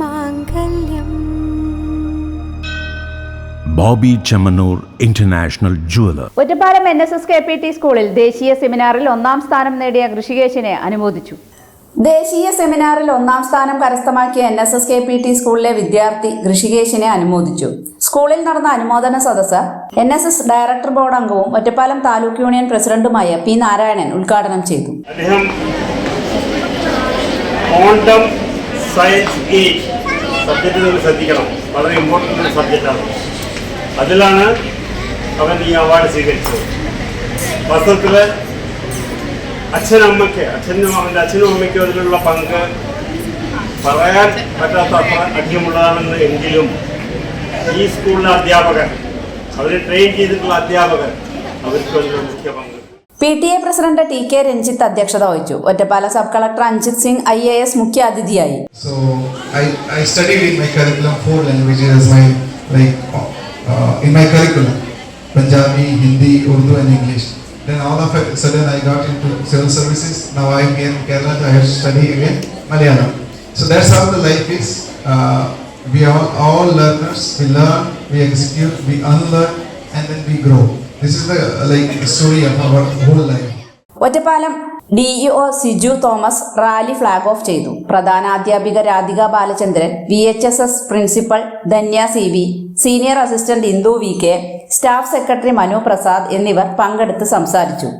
മാംഗല്യം. Bobby Chemmanur international jeweller. Ottapalam N S S K P T സ്കൂളിൽ ദേശീയ സെമിനാറിൽ ഒന്നാം സ്ഥാനം നേടിയ ഋഷികേശിനെ അനുമോദിച്ചു. ദേശീയ സെമിനാറിൽ ഒന്നാം സ്ഥാനം കരസ്ഥമാക്കിയ N S S K P T സ്കൂളിലെ വിദ്യാർത്ഥി ഋഷികേശിനെ അനുമോദിച്ചു. സ്കൂളിൽ നടന്ന അനുമോദന സദസ് N S S director board അംഗവും ഒറ്റപ്പാലം താലൂക്ക് യൂണിയൻ പ്രസിഡന്റുമായ പി നാരായണൻ ഉദ്ഘാടനം ചെയ്തു. സയൻസ് ഈ സബ്ജക്റ്റ് നിങ്ങൾ ശ്രദ്ധിക്കണം. വളരെ ഇമ്പോർട്ടന്റ് ഒരു സബ്ജക്റ്റാണ്. അതിലാണ് അവൻ ഈ അവാർഡ് സ്വീകരിച്ചത്. വാസ്തവത്തിൽ അച്ഛനമ്മയ്ക്ക് അച്ഛനും അവന്റെ അച്ഛനും അമ്മയ്ക്കും അതിലുള്ള പങ്ക് പറയാൻ പറ്റാത്ത അത്ര അധികമുള്ളതാണെന്ന് എങ്കിലും ഈ സ്കൂളിലെ അധ്യാപകർ അവരെ ട്രെയിൻ ചെയ്തിട്ടുള്ള അധ്യാപകർ അവർക്ക് അതിലൊരു മുഖ്യ പങ്ക്. P T A president T K Ranjith അധ്യക്ഷത വഹിച്ചു Ottapala sub collector Anjith Singh I A S മുഖ്യ അതിഥിയായി So I, I studied in my curriculum four languages as my like uh, in my curriculum Punjabi, Hindi, Urdu, and English. Then all of a sudden I got into civil services. Now I am here in Kerala. I have to study again Malayalam. So that's how the life is. Uh, we are all learners. We learn, we execute, we unlearn, and then we grow. Ottapalam DEO Siju Thomas rally flag off ചെയ്തു. പ്രധാനാധ്യാപിക Radhika Balachandran V H S S principal Dhanya C V senior assistant Indu V K staff secretary Manu Prasad എന്നിവർ പങ്കെടുത്ത് സംസാരിച്ചു.